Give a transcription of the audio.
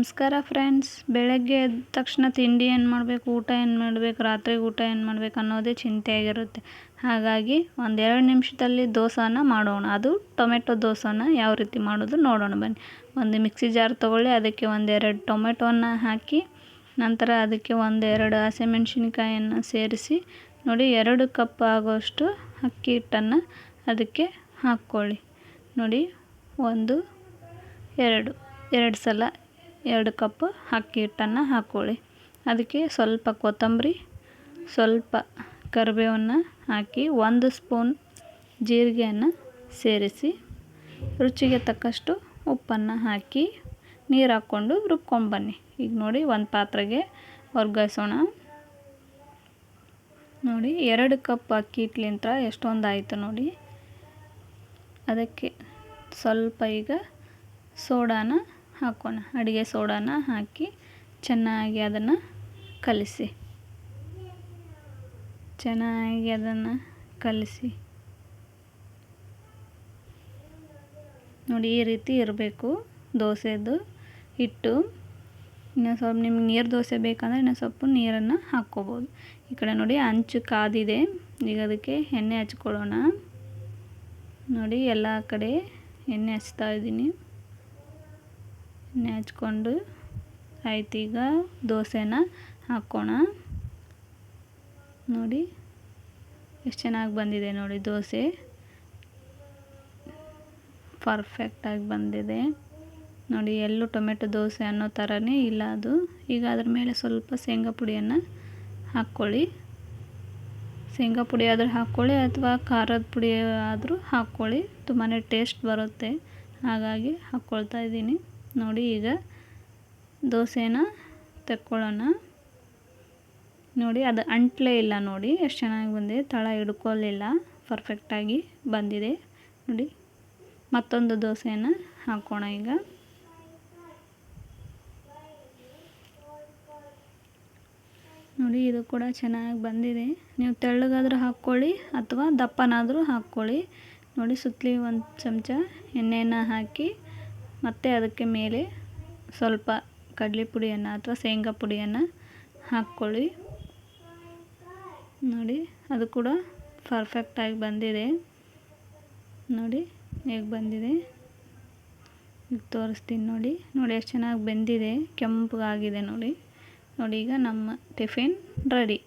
ನಮಸ್ಕಾರ ಫ್ರೆಂಡ್ಸ್. ಬೆಳಗ್ಗೆ ಎದ್ದ ತಕ್ಷಣ ತಿಂಡಿ ಏನು ಮಾಡಬೇಕು, ಊಟ ಏನು ಮಾಡಬೇಕು ರಾತ್ರಿಗೆ ಊಟ ಏನು ಮಾಡಬೇಕು ಅನ್ನೋದೇ ಚಿಂತೆಯಾಗಿರುತ್ತೆ ಹಾಗಾಗಿ ಒಂದೆರಡು ನಿಮಿಷದಲ್ಲಿ ದೋಸೆನ ಮಾಡೋಣ. ಅದು ಟೊಮೆಟೊ ದೋಸೆನ ಯಾವ ರೀತಿ ಮಾಡೋದು ನೋಡೋಣ ಬನ್ನಿ. ಒಂದು ಮಿಕ್ಸಿ ಜಾರ್ ತೊಗೊಳ್ಳಿ, ಅದಕ್ಕೆ ಒಂದೆರಡು ಟೊಮೆಟೊನ ಹಾಕಿ, ನಂತರ ಅದಕ್ಕೆ ಒಂದೆರಡು ಹಸಿಮೆಣ್ಸಿನ್ಕಾಯನ್ನು ಸೇರಿಸಿ, ನೋಡಿ ಎರಡು ಕಪ್ ಆಗೋಷ್ಟು ಅಕ್ಕಿ ಹಿಟ್ಟನ್ನು ಅದಕ್ಕೆ ಹಾಕ್ಕೊಳ್ಳಿ. ನೋಡಿ, ಒಂದು, ಎರಡು ಎರಡು ಸಲ ಎರಡು ಕಪ್ ಅಕ್ಕಿ ಹಿಟ್ಟನ್ನು ಹಾಕ್ಕೊಳ್ಳಿ ಅದಕ್ಕೆ ಸ್ವಲ್ಪ ಕೊತ್ತಂಬರಿ, ಸ್ವಲ್ಪ ಕರಿಬೇವನ್ನು ಹಾಕಿ ಒಂದು ಸ್ಪೂನ್ ಜೀರಿಗೆಯನ್ನು ಸೇರಿಸಿ, ರುಚಿಗೆ ತಕ್ಕಷ್ಟು ಉಪ್ಪನ್ನು ಹಾಕಿ ನೀರು ಹಾಕ್ಕೊಂಡು ರುಬ್ಕೊಂಬನ್ನಿ ಈಗ ನೋಡಿ ಒಂದು ಪಾತ್ರೆಗೆ ವರ್ಗಾಯಿಸೋಣ. ನೋಡಿ ಎರಡು ಕಪ್ ಅಕ್ಕಿ ಹಿಟ್ಲಿಂತ ಎಷ್ಟೊಂದು ಆಯಿತು ನೋಡಿ. ಅದಕ್ಕೆ ಸ್ವಲ್ಪ ಈಗ ಸೋಡಾನ ಹಾಕೋಣ. ಅಡುಗೆ ಸೋಡಾನ ಹಾಕಿ ಚೆನ್ನಾಗಿ ಅದನ್ನು ಕಲಿಸಿ. ಚೆನ್ನಾಗಿ ಅದನ್ನು ಕಲಿಸಿ. ನೋಡಿ ಈ ರೀತಿ ಇರಬೇಕು ದೋಸೆದು. ಹಿಟ್ಟು ಇನ್ನು ಸ್ವಲ್ಪ ನಿಮ್ಗೆ ನೀರು ದೋಸೆ ಬೇಕಂದರೆ ಇನ್ನೂ ಸ್ವಲ್ಪ ನೀರನ್ನು ಹಾಕ್ಕೋಬೋದು. ಈ ಕಡೆ ನೋಡಿ ಅಂಚು ಕಾದಿದೆ. ಈಗ ಅದಕ್ಕೆ ಎಣ್ಣೆ ಹಚ್ಕೊಳ್ಳೋಣ. ನೋಡಿ ಎಲ್ಲ ಕಡೆ ಎಣ್ಣೆ ಹಚ್ತಾ ಇದ್ದೀನಿ. ಎಣ್ಣೆ ಆಯ್ತೀಗ ದೋಸೆನ ಹಾಕೋಣ. ನೋಡಿ, ಎಷ್ಟು ಚೆನ್ನಾಗಿ ಬಂದಿದೆ ನೋಡಿ ದೋಸೆ. ಪರ್ಫೆಕ್ಟಾಗಿ ಬಂದಿದೆ. ನೋಡಿ, ಎಲ್ಲೂ ಟೊಮೆಟೊ ದೋಸೆ ಅನ್ನೋ ಥರನೇ ಇಲ್ಲ ಅದು. ಈಗ ಅದ್ರ ಮೇಲೆ ಸ್ವಲ್ಪ ಶೇಂಗಾ ಪುಡಿಯನ್ನು ಹಾಕ್ಕೊಳ್ಳಿ. ಶೇಂಗಾ ಪುಡಿ ಆದರೂ ಹಾಕ್ಕೊಳ್ಳಿ, ಅಥವಾ ಖಾರದ ಪುಡಿ ಆದರೂ ಹಾಕ್ಕೊಳ್ಳಿ. ತುಂಬಾ ಟೇಸ್ಟ್ ಬರುತ್ತೆ. ಹಾಗಾಗಿ ಹಾಕ್ಕೊಳ್ತಾ ಇದ್ದೀನಿ. ನೋಡಿ ಈಗ ದೋಸೆನ ತಕ್ಕೊಳ್ಳೋಣ. ನೋಡಿ ಅದು ಅಂಟ್ಲೇ ಇಲ್ಲ ನೋಡಿ, ಎಷ್ಟು ಚೆನ್ನಾಗಿ ಬಂದಿದೆ. ತಳ ಹಿಡ್ಕೊಳ್ಳಿಲ್ಲ ಪರ್ಫೆಕ್ಟಾಗಿ ಬಂದಿದೆ. ನೋಡಿ, ಮತ್ತೊಂದು ದೋಸೆನ ಹಾಕೋಣ ಈಗ. ನೋಡಿ, ಇದು ಕೂಡ ಚೆನ್ನಾಗಿ ಬಂದಿದೆ. ನೀವು ತೆಳ್ಳಗಾದರೂ ಹಾಕ್ಕೊಳ್ಳಿ ಅಥವಾ ದಪ್ಪನಾದರೂ ಹಾಕ್ಕೊಳ್ಳಿ. ನೋಡಿ ಸುತ್ತಲಿ ಒಂದು ಚಮಚ ಎಣ್ಣೆಯನ್ನು ಹಾಕಿ ಮತ್ತು ಅದಕ್ಕೆ ಮೇಲೆ ಸ್ವಲ್ಪ ಕಡಲೆ ಪುಡಿಯನ್ನು ಅಥವಾ ಶೇಂಗಾ ಪುಡಿಯನ್ನು ಹಾಕ್ಕೊಳ್ಳಿ. ನೋಡಿ, ಅದು ಕೂಡ ಪರ್ಫೆಕ್ಟಾಗಿ ಬಂದಿದೆ. ನೋಡಿ, ಹೇಗೆ ಬಂದಿದೆ? ಈಗ ತೋರಿಸ್ತೀನಿ ನೋಡಿ. ನೋಡಿ, ಎಷ್ಟು ಚೆನ್ನಾಗಿ ಬೆಂದಿದೆ. ಕೆಂಪಗಾಗಿದೆ ನೋಡಿ. ನೋಡಿ, ಈಗ ನಮ್ಮ ಟಿಫಿನ್ ರೆಡಿ.